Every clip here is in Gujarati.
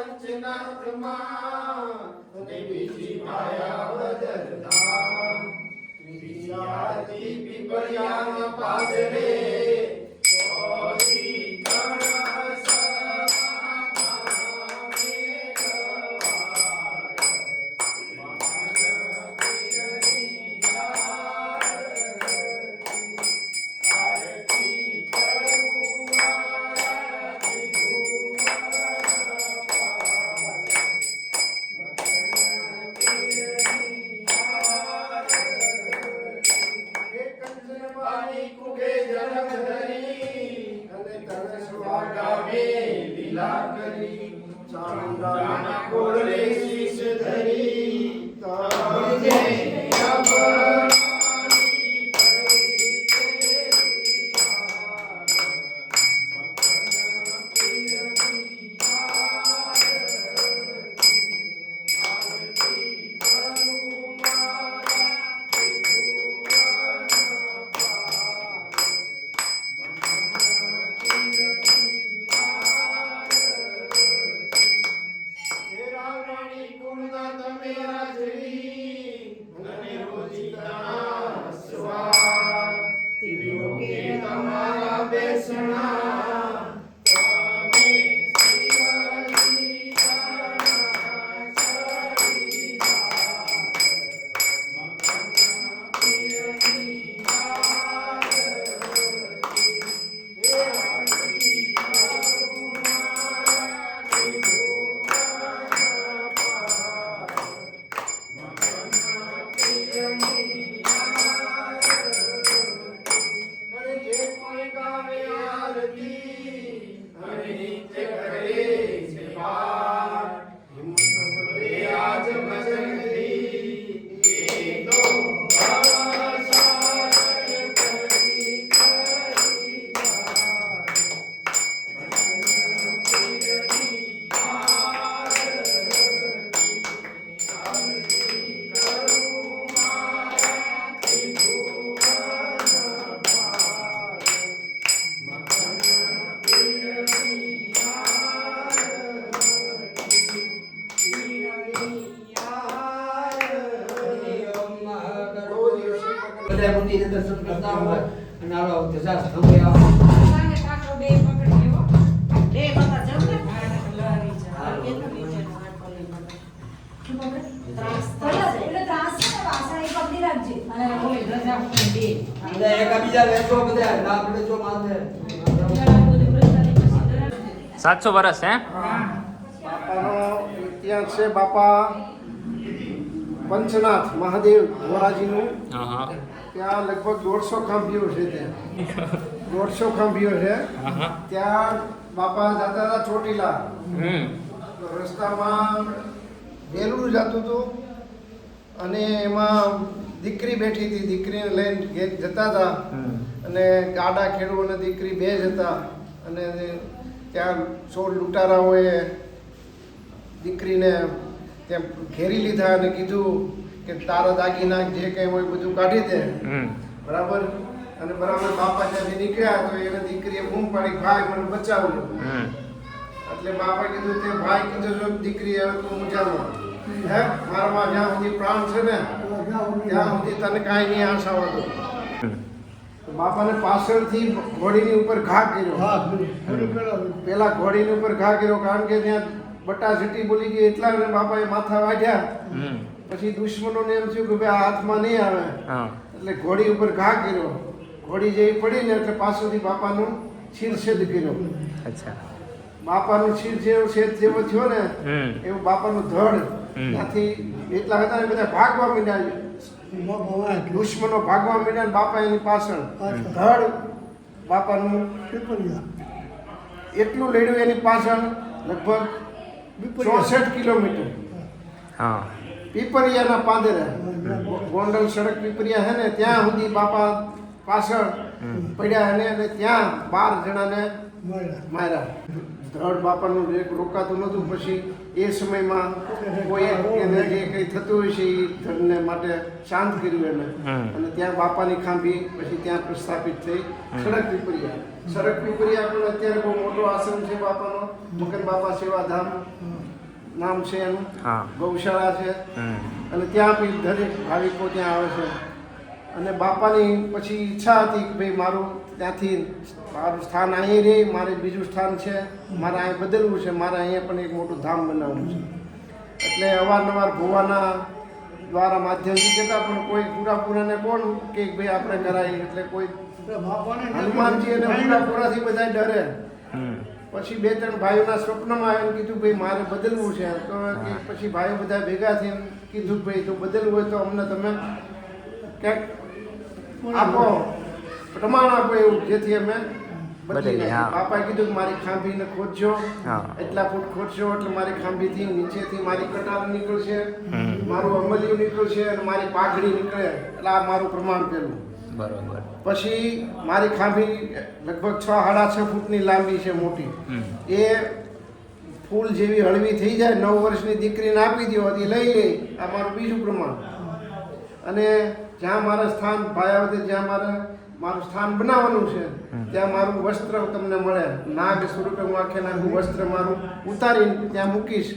પંચનાથમાં અને બીજી માયા બદલતા ત્રીજી આરતી પીપળિયાના પાદરે Thank you. સાતસો વર્ષ હે? બાપાનો ઇતિહાસ છે બાપા પંચનાથ મહાદેવ ધોરાજીનું હા હા. ત્યાં લગભગ દોઢસો ખાંભીઓ છે ત્યાં. દોઢસો ખાંભીઓ છે. ત્યાં બાપા જતા હતા ચોટીલા રસ્તામાં વેલું જતું હતું અને એમાં દીકરી બેઠી હતી. દીકરીને લઈને જતા હતા. અને ગાડા ખેડૂ અને દીકરી બે જ હતા. અને ત્યાં સોળ લૂંટારાઓએ દીકરીને ત્યાં ઘેરી લીધા અને કીધું કે તારા દાગીના જે કઈ હોય બધું કાઢી દે. બરાબર? અને બરાબર બાપા ત્યાંથી નીકળ્યા તો એને દીકરીએ બૂમ પાડી ભાઈ મને બચાવજો એટલે બાપા કીધું તે ભાઈ કીધું જો દીકરી હવે તું મજામાં હે? મારામાં જ્યાં સુધી પ્રાણ છે ને ત્યાં સુધી તને કાંઈ નહીં આશા દો તો બાપાને પાછળથી ઘોડીની ઉપર ઘા કર્યો. પેલા ઘોડીની ઉપર ઘા કર્યો કારણ કે ત્યાં બટા સીટી બોલી ગઈ એટલા બાપાએ માથા વાગ્યા પછી દુશ્મનોને એમ થયું કે ભાઈ આ હાથમાં નહીં આવે. એટલે ઘોડી ઉપર ઘા કર્યો. ઘોડી જેવી પડી ને એટલે પાછળથી બાપાનું શિરછેદ કર્યો. અચ્છા. બાપાનું શિર જેવો છેદ જેવો થયો ને એવું બાપાનું ધડ. ત્યાંથી એટલા હતા ને બધા ભાગવા મીડા દુશ્મનો ભાગવા મીડા ને બાપા એની પાછળ. ધડ બાપાનું એટલું લડ્યું એની પાછળ લગભગ ચોસઠ કિલોમીટર. હા. પીપરિયાના પાંદરે. ગોંડલ સડક પીપરિયા છે ને ત્યાં સુધી બાપા પાછળ પડ્યા અને અને ત્યાં બાર જણાને માર્યા. ધડ બાપાનું એક રોકાતું નહોતું. પછી એ સમયમાં કોઈ એને જે કંઈ થતું હોય છે એ ધડને માટે શાંત કર્યું એને. અને ત્યાં બાપાની ખાંભી પછી ત્યાં પ્રસ્થાપિત થઈ સડક પીપરિયા. સડક પીપરિયા પણ અત્યારે બહુ મોટો આશ્રમ છે બાપાનો. મકન બાપા સેવાધામ. નામ છે એનું. ગૌશાળા છે. અને ત્યાં બી દરેક ભાવિકો ત્યાં આવે છે. અને બાપાની પછી ઈચ્છા હતી કે ભાઈ મારું ત્યાંથી મારું સ્થાન અહીં રહે મારે બીજું સ્થાન છે. મારે અહીં બદલવું છે. મારે અહીંયા પણ એક મોટું ધામ બનાવવું છે. એટલે અવારનવાર ભુવાના દ્વારા માધ્યમથી કહેતા પણ કોઈ પૂરાપૂરાને કોણ કે ભાઈ આપણે કરાય? એટલે કોઈ હનુમાનજી અને પૂરાપૂરાથી બધા ડરે. પછી બે ત્રણ ભાઈઓના સ્વપ્નમાં એમ કીધું ભાઈ મારે બદલવું છે. તો પછી ભાઈઓ બધા ભેગા થઈને કીધું ભાઈ તો બદલવું હોય તો અમને તમે ક્યાંક આપો. પ્રમાણ આપો એવું. જેથી અમે બદલી. બાપાએ કીધું કે મારી ખાંભીને ખોદજો. એટલા ફૂટ ખોદજો એટલે મારી ખાંભીથી નીચેથી મારી કટાર નીકળશે. મારું અમલિયું નીકળશે અને મારી પાઘડી નીકળે. એટલે આ મારું પ્રમાણ પેલું બરોબર. પછી મારી ખાંભી લગભગ છ સાડા છ ફૂટની લાંબી છે મોટી. એ ફૂલ જેવી હળવી થઈ જાય નવ વર્ષની દીકરીને આપી દો એ લઈ લે આ મારું બીજું પ્રમાણ. અને જ્યાં મારા સ્થાન ભાયાવતી જ્યાં મારે મારું સ્થાન બનાવવાનું છે ત્યાં મારું વસ્ત્ર તમને મળે. નાગ સ્વરૂપે હું આખે નાગનું વસ્ત્ર મારું ઉતારીને ત્યાં મૂકીશ.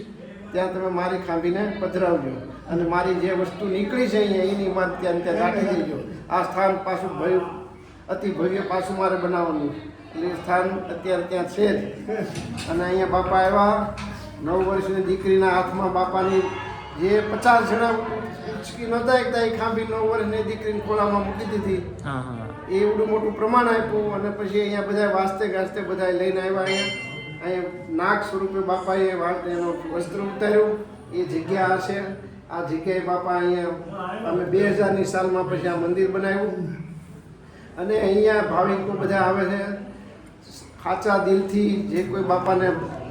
ત્યાં તમે મારી ખાંભીને પધરાવજો. અને મારી જે વસ્તુ નીકળી છે અહીંયા એની મારે ત્યાં ત્યાં રાખી દેજો. આ સ્થાન પાછું ભયું અતિ ભવ્ય પાછું મારે બનાવવાનું એટલે સ્થાન અત્યારે ત્યાં છે જ. અને અહીંયા બાપા આવ્યા. નવ વર્ષની દીકરીના હાથમાં બાપાની જે પચાસ જણા ઉચકી નહોતા એકતા એ ખાંભી નવ વર્ષની દીકરીને ખોળામાં મૂકી દીધી. એવડું મોટું પ્રમાણ આપ્યું અને પછી અહીંયા બધા વાસ્તે ગાસ્તે બધા લઈને આવ્યા અહીંયા. અહીંયા નાગ સ્વરૂપે બાપાએ એનો વસ્ત્ર ઉતાર્યું. એ જગ્યા હશે છે. આ જગ્યાએ બાપા અહીંયા અમે બે હજારની સાલમાં પછી આ મંદિર બનાવ્યું. અને અહીંયા ભાવિકો બધા આવે છે. સાચા દિલથી જે કોઈ બાપાને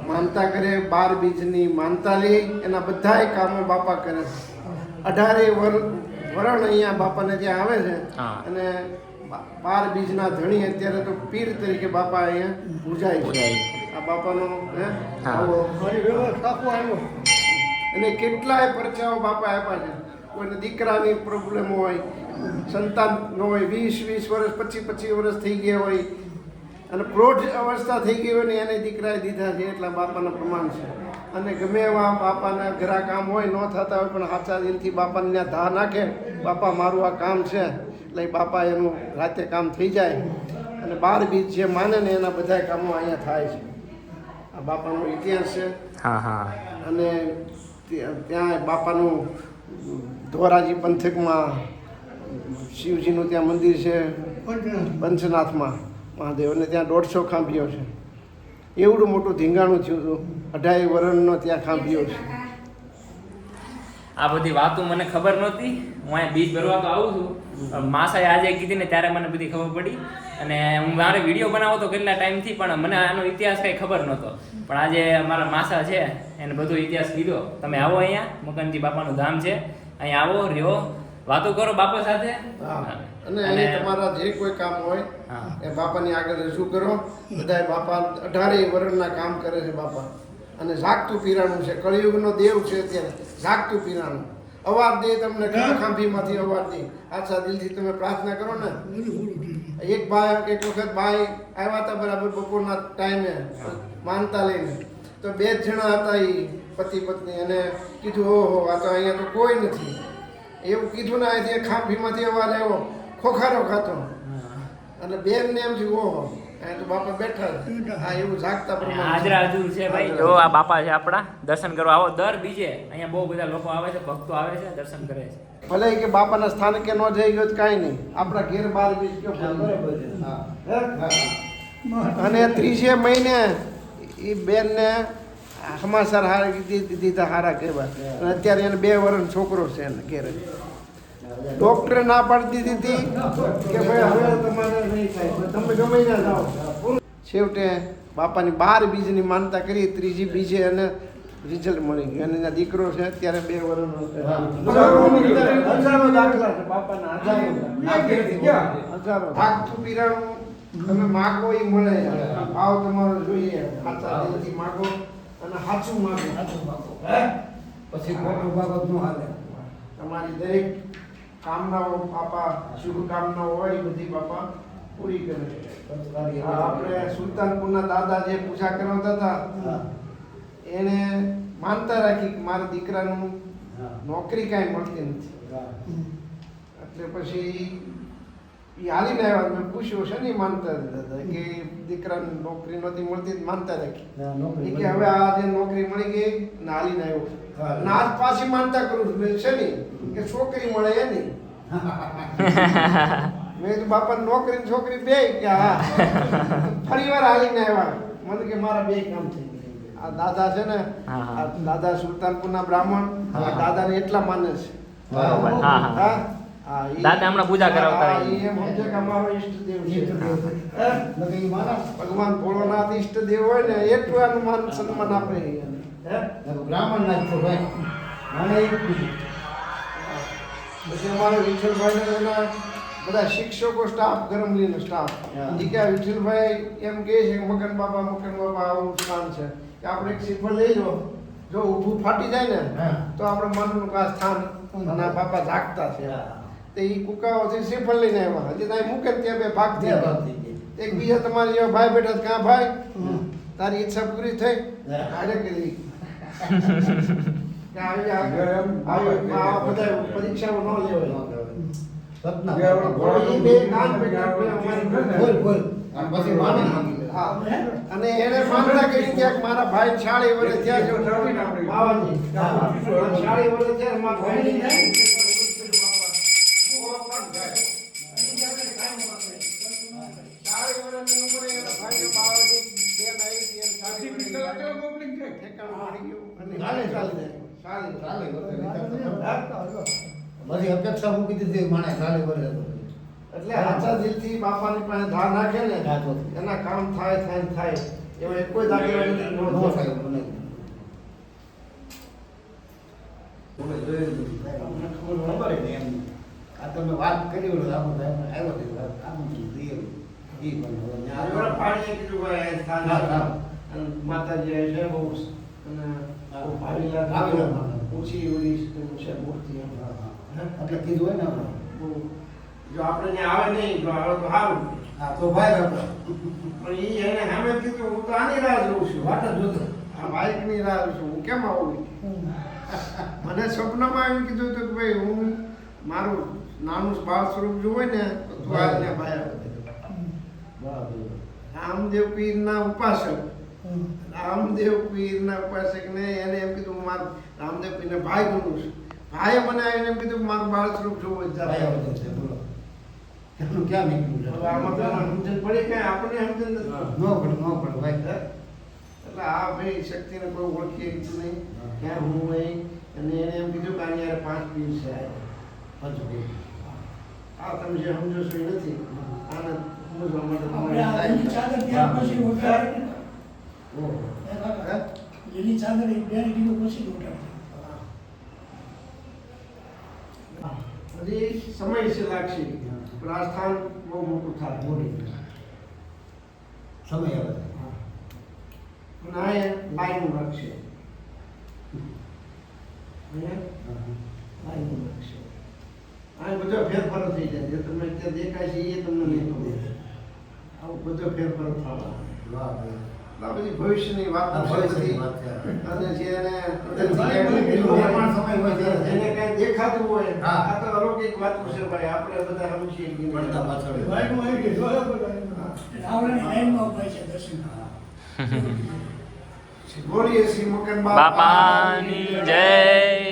માનતા કરે બાર બીજની માનતા લે એના બધાય કામો બાપા કરે છે. અઢારે વર વરણ અહીંયા બાપાને ત્યાં આવે છે. અને બાર બીજના ધણી અત્યારે તો પીર તરીકે બાપા અહીંયા પૂજાય છે. આ બાપાનો હે? હા. આવો. અને કેટલાય પરચાઓ બાપા આપ્યા છે. કોઈને દીકરાની પ્રોબ્લેમ હોય સંતાન ન હોય વીસ વીસ વર્ષ પચીસ પચીસ વર્ષ થઈ ગયા હોય અને પ્રૌઢ અવસ્થા થઈ ગઈ હોય ને એને દીકરાએ દીધા છે એટલા બાપાના પ્રમાણ છે. અને ગમે એવા બાપાના ઘરા કામ હોય ન થતા હોય પણ સાચા દિલથી બાપાને ત્યાં ધા નાખે બાપા મારું આ કામ છે. એટલે બાપા એનું રાતે કામ થઈ જાય. અને બાર બીજ જે માને ને એના બધા કામો અહીંયા થાય છે. આ બાપાનો ઇતિહાસ છે. હા હા. અને ત્યાં બાપાનું ધોરાજી પંથકમાં શિવજીનું ત્યાં મંદિર છે. પંચનાથમાં મહાદેવ અને ત્યાં દોઢસો ખાંભીઓ છે. એવડું મોટું ધીંગાણું થયું હતું. અઢાઈ વરણનો ત્યાં ખાંભીઓ છે. આ બધી વાતો મને ખબર નહોતી. હું અહીંયા બીજ ભરવા તો આવું છું. માસાએ આજે કીધી ને ત્યારે મને બધી ખબર પડી. અને હું મારે વીડિયો બનાવો તો કેટલા ટાઈમથી પણ મને આનો ઇતિહાસ કંઈ ખબર નહોતો. પણ આજે મારા માસા છે એને બધો ઇતિહાસ કીધો. તમે આવો અહીંયા મકનજી બાપાનું ધામ છે. અહીંયા આવો રહ્યો. વાતો કરો બાપા સાથે. અને અહીં તમારા જે કોઈ કામ હોય. એ બાપાની આગળ રજૂ કરો. બધાય બાપા અઢારે વર્ષના કામ કરે છે બાપા. અને જાગતું પીરાણું છે. કળિયુગનો દેવ છે અત્યારે. જાગતું પીરાણું. અવાર દે તમને ખાંભીમાંથી અવાર દે. આછા દિલથી તમે પ્રાર્થના કરો ને. એક ભાઈ એક વખત ભાઈ આવ્યા હતા બરાબર બપોરના ટાઈમે માનતા લઈને. તો બે જ જણા હતા એ પતિ પત્ની અને કીધું ઓહો આ તો અહીંયા તો કોઈ નથી. એવું કીધું ને અહીંથી ખાંભીમાંથી અવાજ આવ્યો ખોખારો ખાતો. અને બેન ને એમ થયું ઓહો. તો બાપા બેઠા છે હા એવું જાગતા પ્રમાણે. હાજરા હજુર છે ભાઈ. જો આ બાપા છે આપણા દર્શન કરવા આવો. દર બીજે અહીંયા બહુ બધા લોકો આવે છે ભક્તો આવે છે દર્શન કરે છે. ભલે કે બાપાના સ્થાનકે ન જઈ ગયો તો કાંઈ નહીં. આપણા ઘેર બાર બીજ. અને ત્રીજે મહિને એ બેનને સમાચાર હારા દીધા હારા કહેવાય. અને અત્યારે એને બે વર્ષ છોકરો છે એને ઘેરે. ડોક્ટરે ના પાડી દીધી હતી કે ભાઈ હવે તમારે નહીં થાય. તમે ગમે ના જાઓ. છેવટે બાપાની બાર બીજની માનતા કરી ત્રીજી બીજે અને રિઝલ્ટ મળી ગયું. અને એના દીકરો છે અત્યારે બે વર્ષનો દાખલા છે બાપાના હજારો ભાગતું પીરાણું તમે માગો એ મળે. ભાવ તમારો જોઈએ. સાચા દિલથી માગો અને સાચું માગો. પછી ખોટું બાબતનું હાલે. તમારી દરેક કામનાઓ બાપા શુભ કામનાઓ હોય એ બધી બાપા પૂરી કરે. આપણે સુલતાનપુરના દાદા જે પૂજા કરાવતા હતા એને માનતા રાખી કે મારા દીકરાનું નોકરી કાંઈ મળતી નથી. એટલે પછી એ હાલીને આવ્યા. મેં પૂછ્યું છે ને માનતા દાદા? કે દીકરાને નોકરી નથી મળતી માનતા રાખી. કે હવે આ જે નોકરી મળી ગઈ ને હાલીને આવ્યો. ને આજ પાછી માનતા કરું છું. છે ને કે છોકરી મળે એની. મેં તો બાપા નોકરી ને છોકરી બે કે હા ફરી વાર હાલીને આવ્યા. મને કે મારા બે કામ થઈ આ દાદા છે ને. આ દાદા સુલતાનપુરના બ્રાહ્મણ હા. આ દાદાને એટલા માને છે. બરોબર હા હા. દાદા હમણાં પૂજા કરાવતા ભગવાન ભોળોનાથ ઈષ્ટદેવ હોય ને એટલું આનું માન સન્માન આપે. ઈ એને. હે? બ્રાહ્મણ ના છો ભાઈ મને એક પછી અમારે વિઠ્ઠલભાઈ ને એના બધા શિક્ષકો સ્ટાફ ગરમલીનો સ્ટાફ હા. ઈ કે આ વિઠ્ઠલભાઈ એમ કહે છે કે મગન બાબા મગન બાબા આવું સ્થાન છે કે આપણે એક શ્રીફળ લઈ લો જો ઊભું ફાટી જાય ને હા. તો આપણે માનવું કે આ સ્થાન અને આ બાપા જાગતા છે તે ઈ કુકાઓથી શ્રીફળ લઈને આવ્યા હજી ત્યાં મૂકે ને ત્યાં બે ભાગ થઈ ગયા એકબીજા તમારી જેવા ભાઈ બેઠા તો ક્યાં ભાઈ તારી ઈચ્છા પૂરી થઈ આજે કરી પરીક્ષાઓ ન લેવાય ઈ બે કાન પેટા બે અમારી બોલ બોલ પછી માની માંગી લે હા. અને એને માનતા કરી કે મારા ભાઈ શાળી વડે ત્યાં જો બાવાજી શાળી વડે ત્યાં મારા ભાઈ હતી એને શાળી વડે ઠેકાણું પડી ગયું ચાલે, ચાલે. ચાલે, ચાલે. હા? અપેક્ષા મૂકી દીધી માણે ચાલે કરે એટલે આછા દિલથી બાપાની પાસે ધા નાખે ને એના કામ થાય થાય થાય એવો કોઈ દાખલો નથી ન થાય. મને. ખબર નહીં એમ. આ તમે વાત કરી તો આમ આવ્યો પણ કીધું માતાજી છે બહુ અને ભાવીલા ઓછી ઊંચી છે મૂર્તિ. એટલે કીધું હોય ને આપણે. જો આપણે આવે નહીં જો આવે તો સારું. હા તો ભાઈ આપણે. પણ એ એને સામે કીધું હું તો આની રાહ જોઉં છું. વાત જ જોતો. આ બાઇકની રાહ જોઉં છું. હું કેમ આવું? મને સ્વપ્નમાં એમ કીધું હતું કે ભાઈ હું મારું નાનું બાળ સ્વરૂપ જોવે ને તો તું આજ ને ભાઈ બરાબર. રામદેવ પીરના ઉપાસક. રામદેવ પીરના ઉપાસક ને એને એમ કીધું મારું રામદેવ પીરને ભાઈ ગુરુ છું. ભાઈએ મને આવીને એમ કીધું મારું બાળ સ્વરૂપ જોવું છે, બોલો. એનું ક્યાં નીકળ્યું છે? આમાં તો સમજણ પડી કે આપણને સમજણ ન પડે, ન પડે, ભાઈ. એટલે આ ભાઈ શક્તિને કોઈ ઓળખી શકતું નહીં. ક્યાં હું નહીં અને એને એમ કીધું કે આની પાંચ પીર છે. પાંચ પીર. આ તમે જે સમજો છો એ નથી. આને સમજવા માટે એની ચાદર ત્યાં પછી ઉઠાડે. ઓહો. હે? એની એ પછી ઉઠાડે. હજી સમય છે લાગશે પણ આ સ્થાન બહુ મોટું થાય મોટી. સમય આવે. અને આ એ લાઈનું રાખશે રાખશે આ બધો ફેરફારો થઈ જાય જે તમને ત્યાં દેખાય છે એ તમને નહીં ખબર આવું બધો ફેરફારો થવા વાહ, ભાઈ. આ ભવિષ્યની વાત ભવિષ્યની વાત અને ભાઈ, સમય હોય દેખાતું આ તો અલૌકિક વાત છે ભાઈ. આપણે બધા સમજીએ કે પાછળ. લાઈનમાં ઊભા છે દર્શન બોલીએ શ્રી મકન બાપાની જય.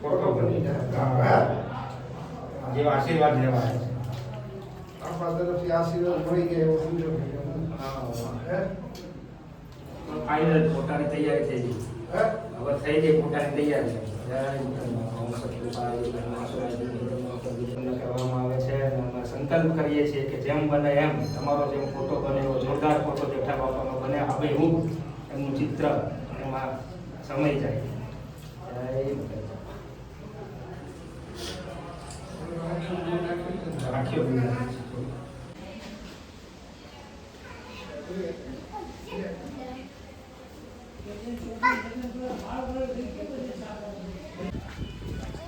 ફોટો બની જાય જેવા આશીર્વાદ લેવા આપણા તરફથી આશીર્વાદ મળી ગયા એવો સમજો ફાઇનલ પોતાની તૈયારી થઈ ગઈ. હે? હવે થઈ ગઈ પોતાની તૈયારી. કરવામાં આવે છે સંકલ્પ કરીએ છીએ કે જેમ બને એમ તમારો જેમ ફોટો બને એવો જોરદાર ફોટો જેઠા બાપાનો બને હવે હું એમનું ચિત્ર એમાં સમય જાય જય માતાજી. રાખીઓ બીજા.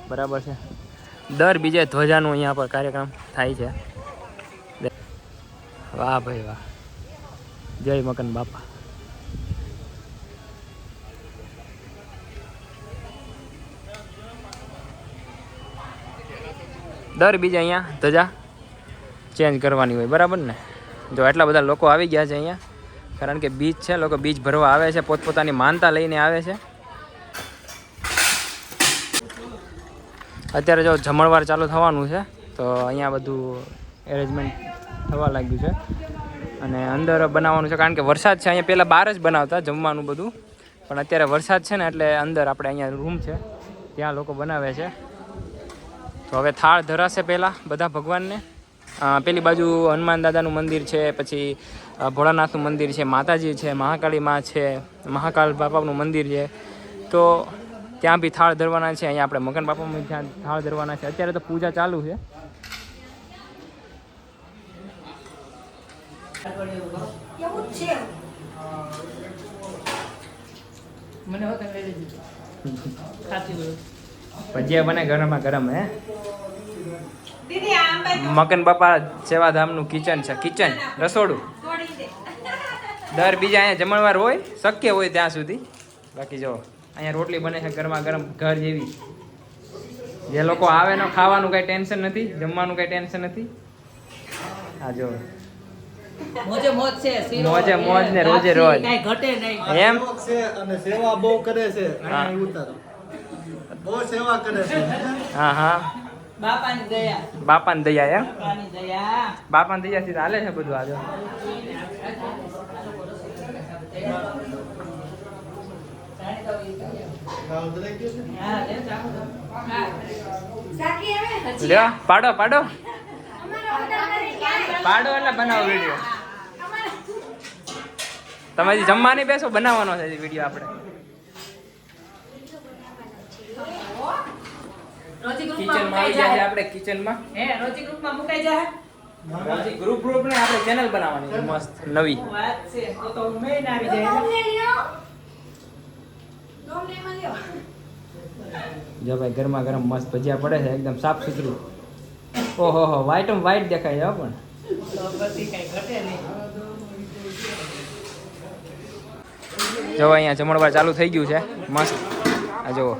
બરાબર છે. દર બીજે ધ્વજાનું અહીંયા પર કાર્યક્રમ થાય છે. વાહ ભાઈ વાહ. જય મકન બાપા. દર બીજે અહીંયા ધજા ચેન્જ કરવાની હોય, બરાબર ને? જો એટલા બધા લોકો આવી ગયા છે અહીંયા, કારણ કે બીજ છે, લોકો બીજ ભરવા આવે છે, પોતપોતાની માનતા લઈને આવે છે. અત્યારે જો જમણવાર ચાલુ થવાનું છે, તો અહીંયા બધું એરેન્જમેન્ટ થવા લાગ્યું છે. અને અંદર બનાવવાનું છે, કારણ કે વરસાદ છે, અહીંયા પહેલાં બહાર જ બનાવતા જમવાનું બધું. પણ અત્યારે વરસાદ છે ને, એટલે અંદર આપણે અહીંયા રૂમ છે, ત્યાં લોકો બનાવે છે. તો હવે થાળ ધરાશે પહેલાં બધા ભગવાનને. પેલી બાજુ હનુમાન દાદાનું મંદિર છે પછી ભોળાનાથનું મંદિર છે માતાજી છે મહાકાળી મા છે મહાકાળ બાપાનું મંદિર છે. તો ત્યાં બી થાળ ધરવાના છે અહીંયા આપણે મગન બાપામાં ત્યાં થાળ ધરવાના છે. અત્યારે તો પૂજા ચાલુ છે. મને ભજીયા બને ગરમા ગરમ હે? મકન બાપા સેવાધામનું કિચન છે. કિચન રસોડું? દર બીજા અહીંયા જમણવાર હોય શક્ય હોય ત્યાં સુધી. બાકી જો અહીંયા રોટલી બને છે ગરમા ગરમ ઘર જેવી. જે લોકો આવે ને ખાવાનું કઈ ટેન્શન નથી જમવાનું કઈ ટેન્શન નથી. આ જો. મોજે મોજ છે મોજે મોજ ને રોજે રોજ. ઘટે નહીં. એમ? છે અને સેવા બહુ કરે છે. ઉતારો. બહુ સેવા કરે છે. હા હા. બાપાની દયા. બાપાની દયા એમ? બાપાની દયા બાપાની દયાથી તો હાલે છે બધું આજે લ્યો પાડો પાડો. પાડો એટલે બનાવો વીડિયો તમે જમવાની બેસો બનાવવાનો છે વીડિયો આપણે. રોજી ગ્રુપમાં આવી જાય જાય આપણે કિચનમાં હે રોજી ગ્રુપમાં મુકાઈ જાય ગ્રુપ ગ્રુપ ને આપણે ચેનલ બનાવવાની છે મસ્ત નવી. વાત છે? તો તો હું આવી જાય. માં જો ભાઈ ગરમા ગરમ મસ્ત ભજીયા પડે છે એકદમ સાફ સુથરું. ઓહો હો વ્હાઈટ વ્હાઈટ દેખાય છે પણ. તો પછી કાંઈ ઘટે નહીં. જો અહીંયા જમણવાર ચાલુ થઈ ગયું છે મસ્ત. આ જુઓ.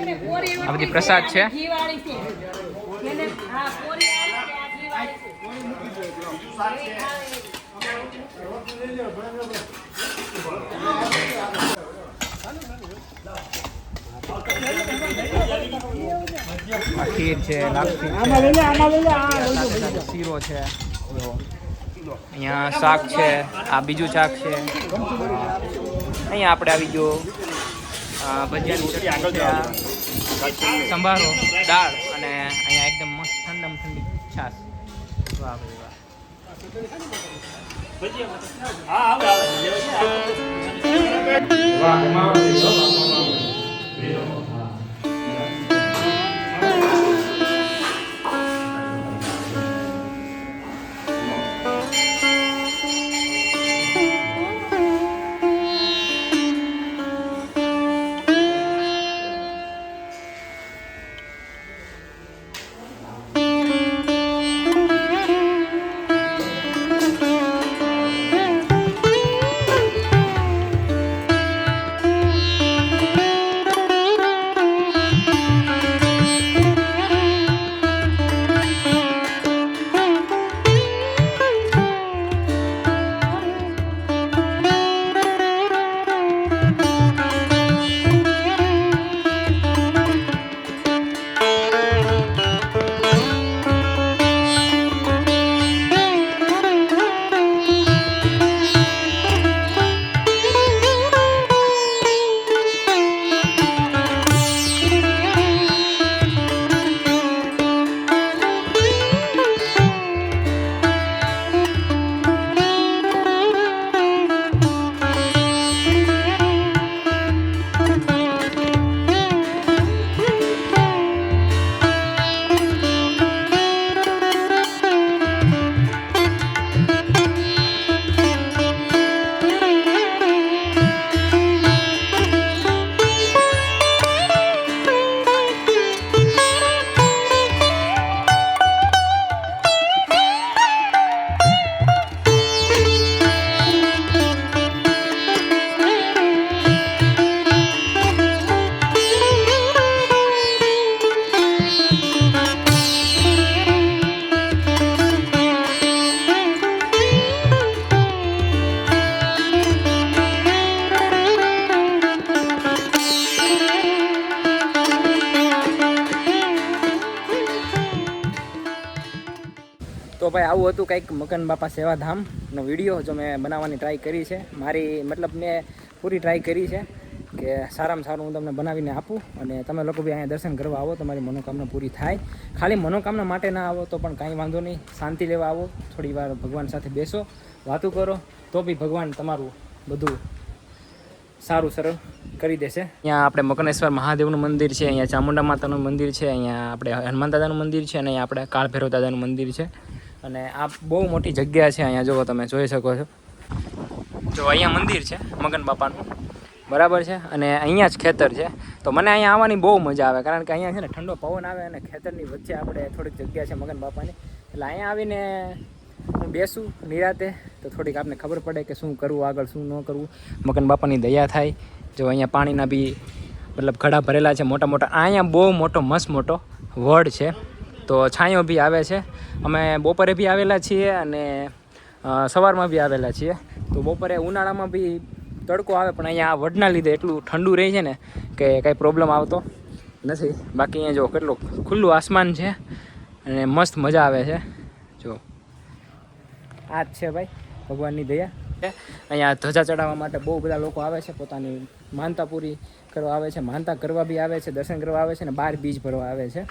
આ બધી પ્રસાદ છે? ખીર છે શીરો છે. અહીંયા શાક છે આ બીજું શાક છે. અહીંયા આપણે આવી ગયો ભજીયાની ચટણી છે. આ સંભારો દાળ અને અહીંયા એકદમ મસ્ત ઠંડમ ઠંડી છાશ. વાહ ભાઈ વાહ વાહ. આવું હતું કંઈક મકન બાપા સેવાધામનો વીડિયો જો મેં બનાવવાની ટ્રાય કરી છે. મારી મતલબ મેં પૂરી ટ્રાય કરી છે કે સારામાં સારું હું તમને બનાવીને આપું અને તમે લોકો બી અહીંયા દર્શન કરવા આવો, તમારી મનોકામના પૂરી થાય. ખાલી મનોકામના માટે ના આવો તો પણ કાંઈ વાંધો નહીં. શાંતિ લેવા આવો, થોડી વાર ભગવાન સાથે બેસો, વાતો કરો, તો બી ભગવાન તમારું બધું સારું સરળ કરી દેશે. અહીંયા આપણે મકનેશ્વર મહાદેવનું મંદિર છે, અહીંયા ચામુંડા માતાનું મંદિર છે, અહીંયા આપણે હનુમાન દાદાનું મંદિર છે અને અહીંયા આપણે કાળ ભૈરવ દાદાનું મંદિર છે. અને આ બહુ મોટી જગ્યા છે અહીંયા, જુઓ તમે, જોઈ શકો છો. જો અહીંયા મંદિર છે, મગન બાપાનું. બરાબર છે? અને અહીંયા જ ખેતર છે. તો મને અહીંયા આવવાની બહુ મજા આવે, કારણ કે અહીંયા છે ને ઠંડો પવન આવે અને ખેતરની વચ્ચે આપણે થોડીક જગ્યા છે મગન બાપાની. એટલે અહીંયા આવીને હું બેસું નિરાતે, તો થોડીક આપને ખબર પડે કે શું કરવું, આગળ શું ન કરવું. મગન બાપાની દયા થાય. જો અહીંયા પાણીના બી મતલબ ઘડા ભરેલા છે મોટા મોટા અહીંયા બહુ મોટો, મસ્ત મોટો વડ છે. તો છાંયો બી આવે છે. અમે બપોરે બી આવેલા છીએ અને સવારમાં બી આવેલા છીએ. તો બપોરે ઉનાળામાં બી તડકો આવે, પણ અહીંયા આ વડના લીધે એટલું ઠંડુ રહે છે ને કે કાંઈ પ્રોબ્લેમ આવતો નથી. બાકી અહીંયા જો કેટલું ખુલ્લું આસમાન છે અને મસ્ત મજા આવે છે. જો. આ જ છે ભાઈ, ભગવાનની દયા. અહીંયા ધજા ચડાવવા માટે બહુ બધા લોકો આવે છે, પોતાની માનતા પૂરી કરવા આવે છે, માનતા કરવા બી આવે છે, દર્શન કરવા આવે છે અને બાર બીજ ભરવા આવે છે.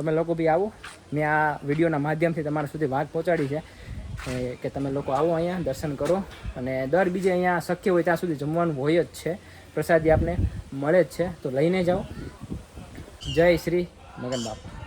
તમે લોકો બી આવો. મેં આ વિડીયોના માધ્યમથી તમારા સુધી વાત પહોંચાડી છે. કે તમે લોકો આવો અહીંયા, દર્શન કરો. અને દર બીજે અહીંયા શક્ય હોય ત્યાં સુધી જમવાનું હોય જ છે. પ્રસાદી આપને મળે જ છે. તો લઈને જાઓ. જય શ્રી મગન બાપા.